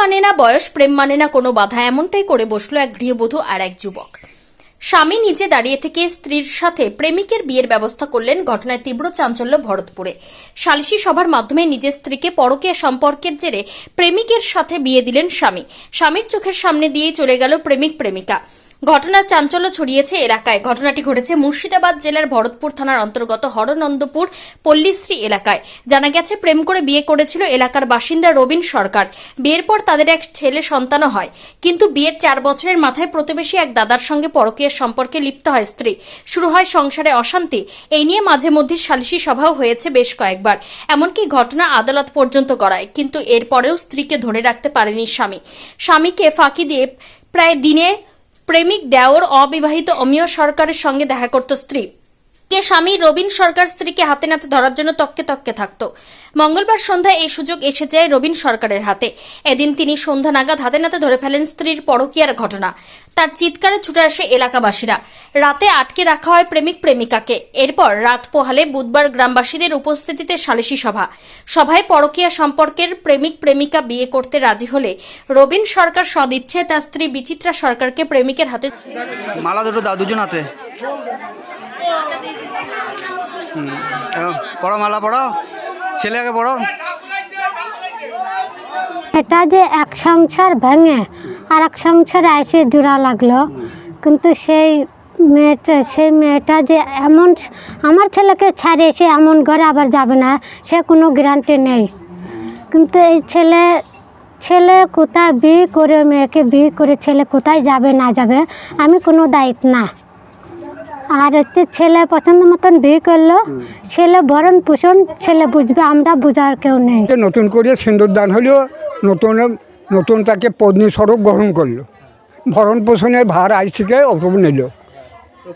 মানে না বয়স, প্রেম মানে না কোনো বাধা, এমনটাই করে বসল এক গৃহবধূ আর এক যুবক। স্বামী নিজে দাঁড়িয়ে থেকে স্ত্রীর সাথে প্রেমিকের বিয়ের ব্যবস্থা করলেন ঘটনায় তীব্র চাঞ্চল্য ভরতপুরে। সালিশি সভার মাধ্যমে নিজের স্ত্রীকে পরকীয় সম্পর্কের জেরে প্রেমিকের সাথে বিয়ে দিলেন স্বামী। স্বামীর চোখের সামনে দিয়েই চলে গেল প্রেমিক প্রেমিকা ঘটনার চাঞ্চল্য ছড়িয়েছে এলাকায়। ঘটনাটি ঘটেছে মুর্শিদাবাদ জেলার ভরতপুর থানার অন্তর্গত হরনন্দপুর পল্লীশ্রী এলাকায়। জানা গেছে, প্রেম করে বিয়ে করেছিল এলাকার বাসিন্দা রবিন সরকার। বিয়ের পর তাদের এক ছেলে সন্তানও হয়। কিন্তু বিয়ের চার বছরের মাথায় প্রতিবেশী এক দাদার সঙ্গে পরকীয়ার সম্পর্কে লিপ্ত হয় স্ত্রী। শুরু হয় সংসারে অশান্তি। এই নিয়ে মাঝে মধ্যে সালিশি সভাও হয়েছে বেশ কয়েকবার। এমনকি ঘটনা আদালত পর্যন্ত গড়ায়। কিন্তু এরপরেও স্ত্রীকে ধরে রাখতে পারেনি স্বামী। স্বামীকে ফাঁকি দিয়ে প্রায় দিনে প্রেমিক দেওর অবিবাহিত অমিয় সরকারের সঙ্গে দেখা করত স্ত্রী। কে স্বামী রবীন সরকার স্ত্রীকে হাতে নাতে ধরার জন্য তককে তককে থাকত। মঙ্গলবার সন্ধ্যায় এই সুযোগ এসে যায় রবীন সরকারের হাতে। এদিন তিনি সন্ধ্যা নাগাদ হাতে নাতে ধরে ফেলেন স্ত্রীর পরকীয়ার ঘটনা। তার চিৎকারে ছুটে আসে এলাকাবাসীরা। রাতে আটকে রাখা হয় প্রেমিক প্রেমিকাকে। এরপর রাত পোহালে বুধবার গ্রামবাসীদের উপস্থিতিতে সালিশি সভা। সভায় পরকীয়া সম্পর্কের প্রেমিক প্রেমিকা বিয়ে করতে রাজি হলে রবীন সরকার সদিচ্ছে, তার স্ত্রী বিচিত্রা সরকারকে প্রেমিকের হাতে মালা দুটো দাও দুজন হাতে। পড়ো, মালা পড়ো। ছেলেকে পড়ো। এটা যে এক সংসার ভেঙে আর এক সংসার এসে জোড়া লাগল। কিন্তু সেই মেয়েটা সেই মেয়েটা যে এমন আমার ছেলেকে ছাড়ে, সে এমন ঘরে আবার যাবে না, সে কোনো গ্যারান্টি নেই। কিন্তু এই ছেলে ছেলে কোথায় বিয়ে করে, মেয়েকে বিয়ে করে ছেলে কোথায় যাবে, না যাবে, আমি কোনো দায়িত্ব না। আর হচ্ছে ছেলে পছন্দ মতন বিয়ে করল ছেলে ভরণ পোষণ ছেলে বুঝবে আমরা বোঝার কেউ নেই। নতুন করে সিন্দুরদান হলেও নতুন নতুন তাকে পত্নী স্বরূপ গ্রহণ করল। ভরণ পোষণের ভার আজ থেকে অপর নিল।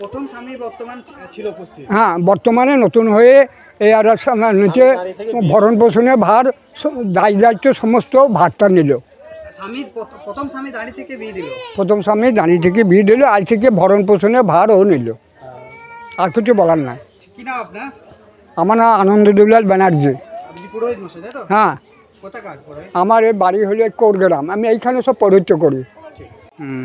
প্রথম স্বামী বর্তমান ছিল উপস্থিত? হ্যাঁ বর্তমানে নতুন হয়ে এই আর নিচে ভরণ পোষণের ভার দায় দায়িত্ব সমস্ত ভারটা নিল। স্বামী প্রথম স্বামী দাঁড়ি থেকে বিয়ে দিল? প্রথম স্বামী দাঁড়িয়ে থেকে বিয়ে দিল আজ থেকে ভরণ পোষণের ভারও নিল। আর কিছু বলার নাই। কি নাম আপনার? আমার নাম আনন্দ দেবলাল ব্যানার্জি। হ্যাঁ। আমার এই বাড়ি হলে কোরগ্রাম। আমি এইখানে সব পরিচয় করি। হুম।